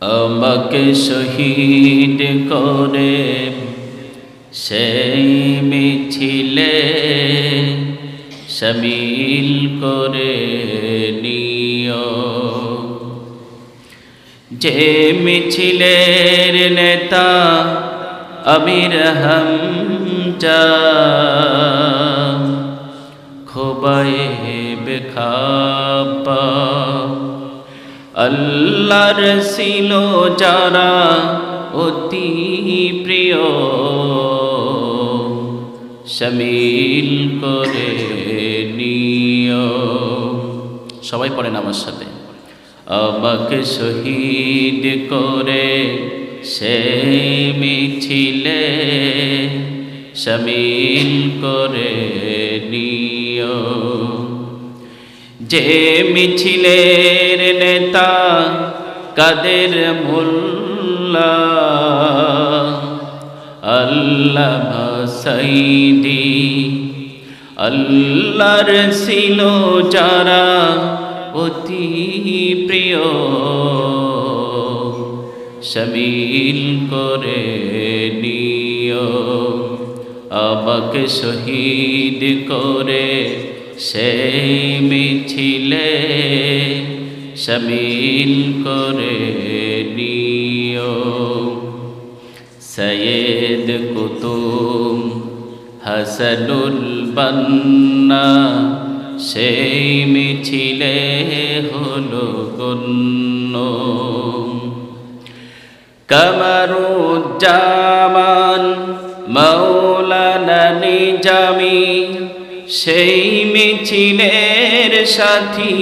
আমাকে শহীদ করে সেই মিছিলে সামিল করে নিও। যে মিছিলের নেতা আমির হামজা খোবায়ে বেখাপা আল্লাহর ছিল যারা অতি প্রিয়। শামিল করে নিও। সবাই পড়েন আমার সাথে। আমাকে শহীদ করে সেই মিছিলে শামিল করে নিও। যে মিছিলের নেতা কাদের মোল্লা? আল্লাহ সাইদি। আল্লাহর ছিল যারা অতি প্রিয়। শামিল করে নিও আমাকে শহীদ করে সেই মিছিলে শামিল করে নিও। সৈয়দ কুতুম হাসানুল বান্না, সেই মিছিলে হলো গণ্য। কামারুজ্জামান মৌলানা নিজামি, সেই মিছিলের সাথী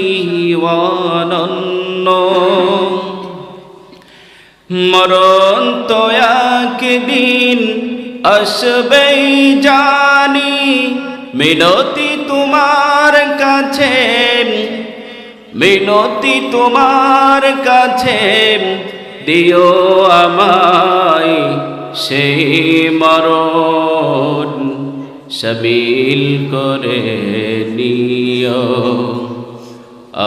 অনন্য। মরণ তো একদিন আসবেই জানি, মিনতি তোমার কাছে, মিনতি তোমার কাছে দিও আমায় সেই মরণ সবিল করে নিও।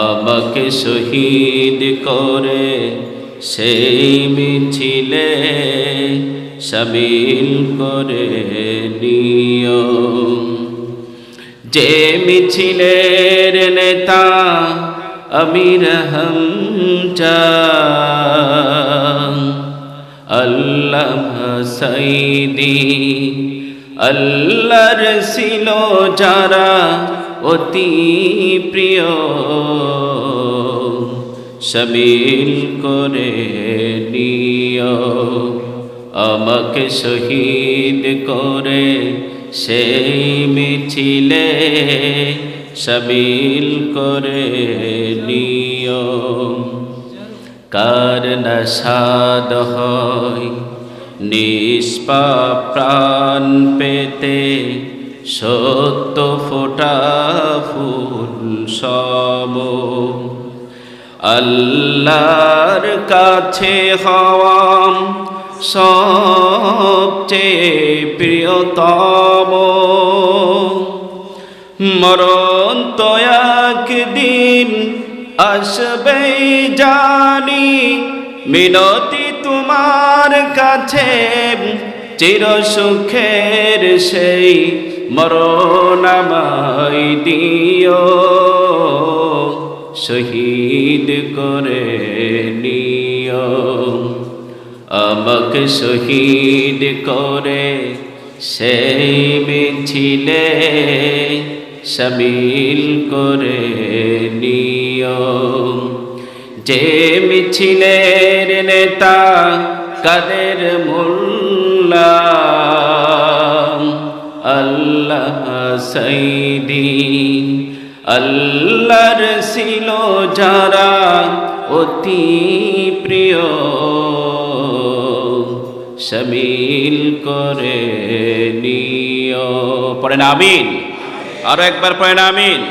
আমাকে শহীদ করে সেই মিছিলে সামিল করে নিও। যে মিছিলের নেতা আমির হামজা আল্লাহ সাইদি, আল্লাহর ছিল যারা অতি প্রিয়। সামিল করে নিও আমাকে শহীদ করে সেই মিছিলে সামিল করে নিও কার নসাদ হয়, নিষ্পাপ প্রাণ পেতে সত্য ফোটা ফুল সম। আল্লাহর কাছে হওয়াম সবচেয়ে প্রিয়তম। মরণ তো একদিন আসবে জানি, মিনতি তোমার কাছে চির সুখের সেই মরণ আমায় দিও। শহীদ করে নিও। আমাকে শহীদ করে সেই মিছিলে সামিল করে নিও। যে মিছিলের নেতা কাদের মোল্লা আল্লাহ সাইদি আল্লাহর ছিল যারা অতি প্রিয়, সামিল করে নিও। পড়েন আমিন। আরও একবার পড়েন আমিন।